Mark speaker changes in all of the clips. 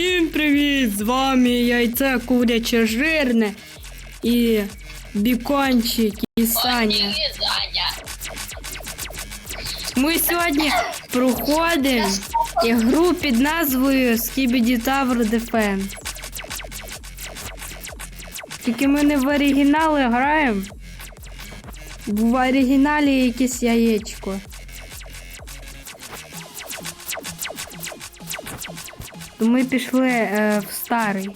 Speaker 1: Всім привіт! З вами яйце куряче жирне і бікончик і Саня. Ми сьогодні проходимо ігру під назвою Skibidi Tower Defense. Тільки ми не в оригінали граємо. В оригіналі якесь яєчко. То ми пішли е, в старий.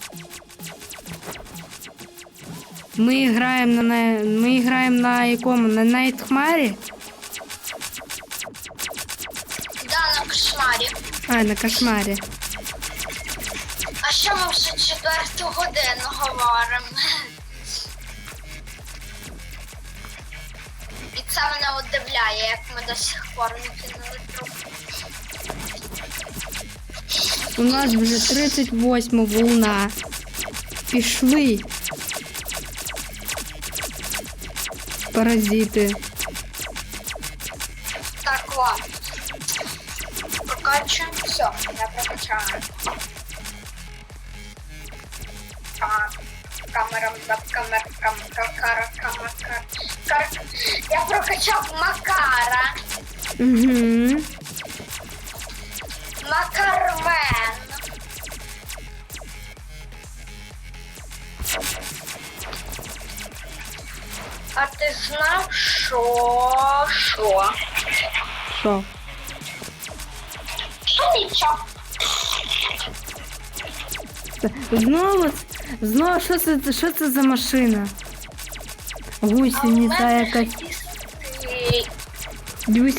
Speaker 1: Ми граємо на, ми граємо на якому? На Найтхмарі?
Speaker 2: Да, на кошмарі.
Speaker 1: А, на кошмарі.
Speaker 2: А що ми вже четверту годину говоримо? І це мене удивляє, як ми до сих пор не кинули труп.
Speaker 1: У нас вже 38 волна. Пішли. Паразити.
Speaker 2: Так, ладно. Прокачуємо. Все, я прокачаю. Так. Камера, да, камер, кам, кар, кар. Я прокачав Макара.
Speaker 1: Угу.
Speaker 2: Макармен. Що? Що?
Speaker 1: Що?
Speaker 2: Що нічого?
Speaker 1: Знову, знову, що це, що це за машина? Гусениця якась.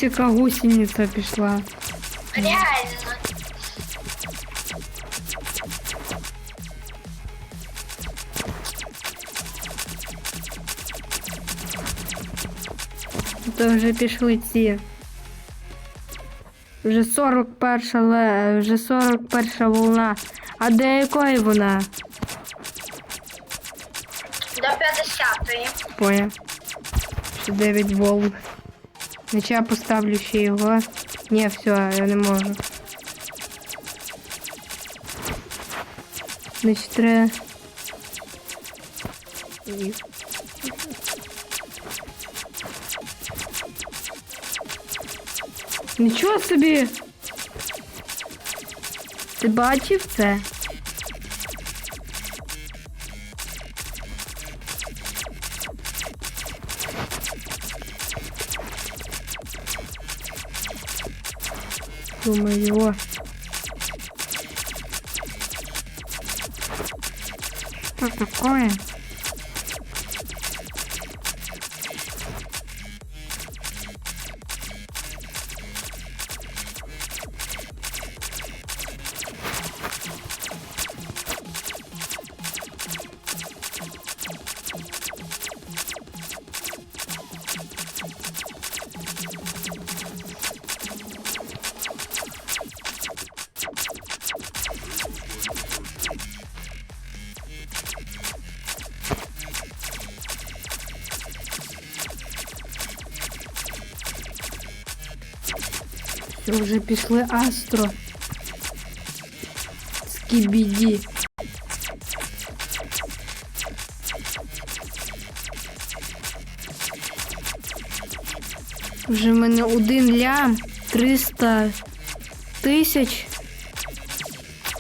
Speaker 1: Яка гусениця пішла.
Speaker 2: Реально.
Speaker 1: То вже пішли ці. Вже 41 ле... вже 41 волна. А до якої вона?
Speaker 2: До 50-ї.
Speaker 1: Поняв. Ще 9 волн. Значить я поставлю ще його. Ні, все, я не можу. Значить треба. Нічого собі. Ти бачив це? Думаю. Что такое? Все, вже пішли Астро. Скібіді. Вже в мене один лям 300 тисяч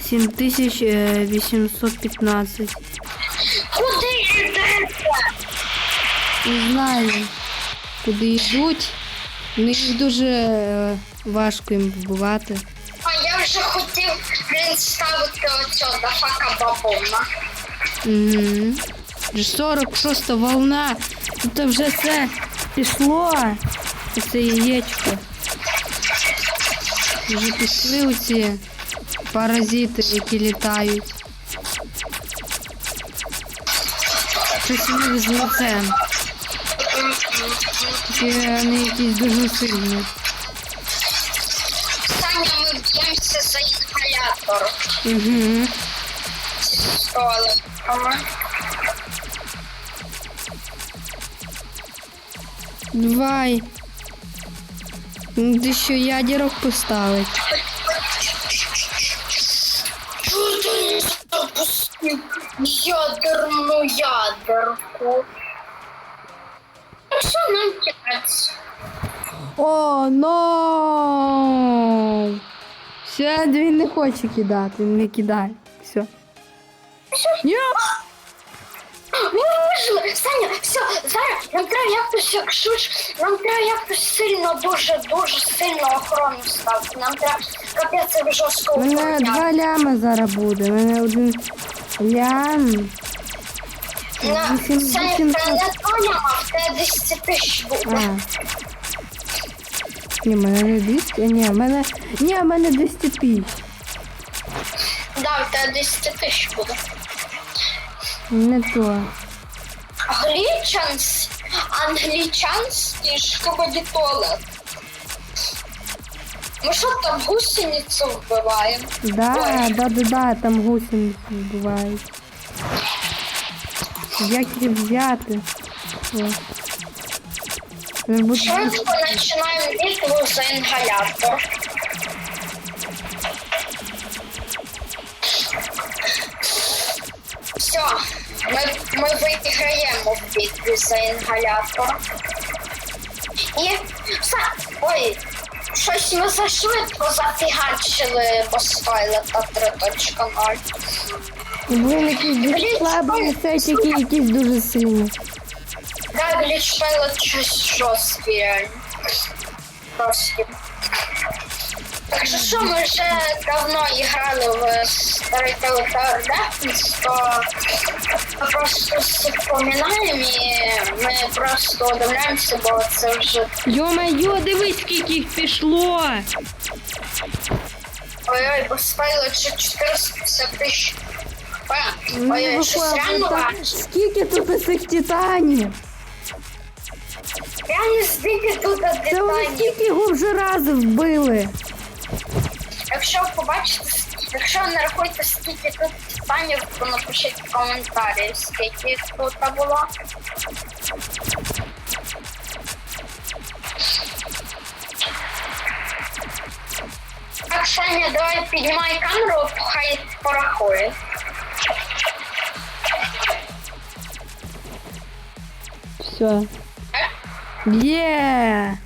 Speaker 1: 7815.
Speaker 2: Куди йдете?
Speaker 1: Не знаю, куди йдуть. В них дуже е, важко їм вбивати.
Speaker 2: А я вже хотів, блін, ставити оцього дафака бабуна.
Speaker 1: Угу. Вже 46 волна. Тут вже все пішло. Оце яєчко. Вже пішли оці паразити, які літають. Щось у них з лицем. Вони якісь дуже сильні.
Speaker 2: Саня, ми б'ємося за інгалятор.
Speaker 1: Угу.
Speaker 2: Столиками.
Speaker 1: Давай. Де що ядерок поставить.
Speaker 2: Тут запустив ядерну ядерку. Ну що нам?
Speaker 1: О, но! Все, він не хоче кидати, не кидає. Все. Ні!
Speaker 2: Ми вижили! Саня, все, зараз нам треба якось, якщо ж, нам треба якось сильно, дуже, дуже сильно охорону ставити. Нам треба капець як жорстко
Speaker 1: У мене
Speaker 2: охороняти.
Speaker 1: два лями зараз буде. У мене один лям.
Speaker 2: На, це не Тоня, а в тебе 10 тисяч
Speaker 1: А.
Speaker 2: буде.
Speaker 1: Ні, в мене не 200, а ні, в мене. Ні, в мене 205.
Speaker 2: Да, в тебе 10 тисяч буде.
Speaker 1: Не то.
Speaker 2: Глічанс, англічанський шкободітолет. Ми що там гусеницю вбиваємо?
Speaker 1: Да, да, да, да, там гусениці бувають. Як їх взяти?
Speaker 2: Швидко починаємо битву за інгалятор. Все, ми, ми виграємо в битві за інгалятор. І все. Ой, щось ми зашвидко зафігачили постайлета 3.0.
Speaker 1: Блин, якийсь дуже слабий, це тільки якийсь дуже сильний.
Speaker 2: Да, гліч пайлот щось жорсткий реально. Так що що, ми вже давно грали в старий Tower Defense, то ми просто вспоминаємо і ми просто удивляємося, бо це вже
Speaker 1: Йо-майо, дивись, скільки їх пішло.
Speaker 2: ой-ой, бо спайлот вже 450 тисяч.
Speaker 1: Ну,
Speaker 2: Ой-ой, щось реально важко.
Speaker 1: Скільки тут цих титанів?
Speaker 2: Я не здиві тут
Speaker 1: Це вони скільки його вже раз вбили?
Speaker 2: Якщо побачите, якщо не рахуєте, скільки тут титанів, то напишіть в коментарі, скільки їх тут було. Так, Саня, давай піднімай камеру, хай порахує.
Speaker 1: Все. Є!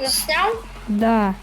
Speaker 2: Заснял?
Speaker 1: Да.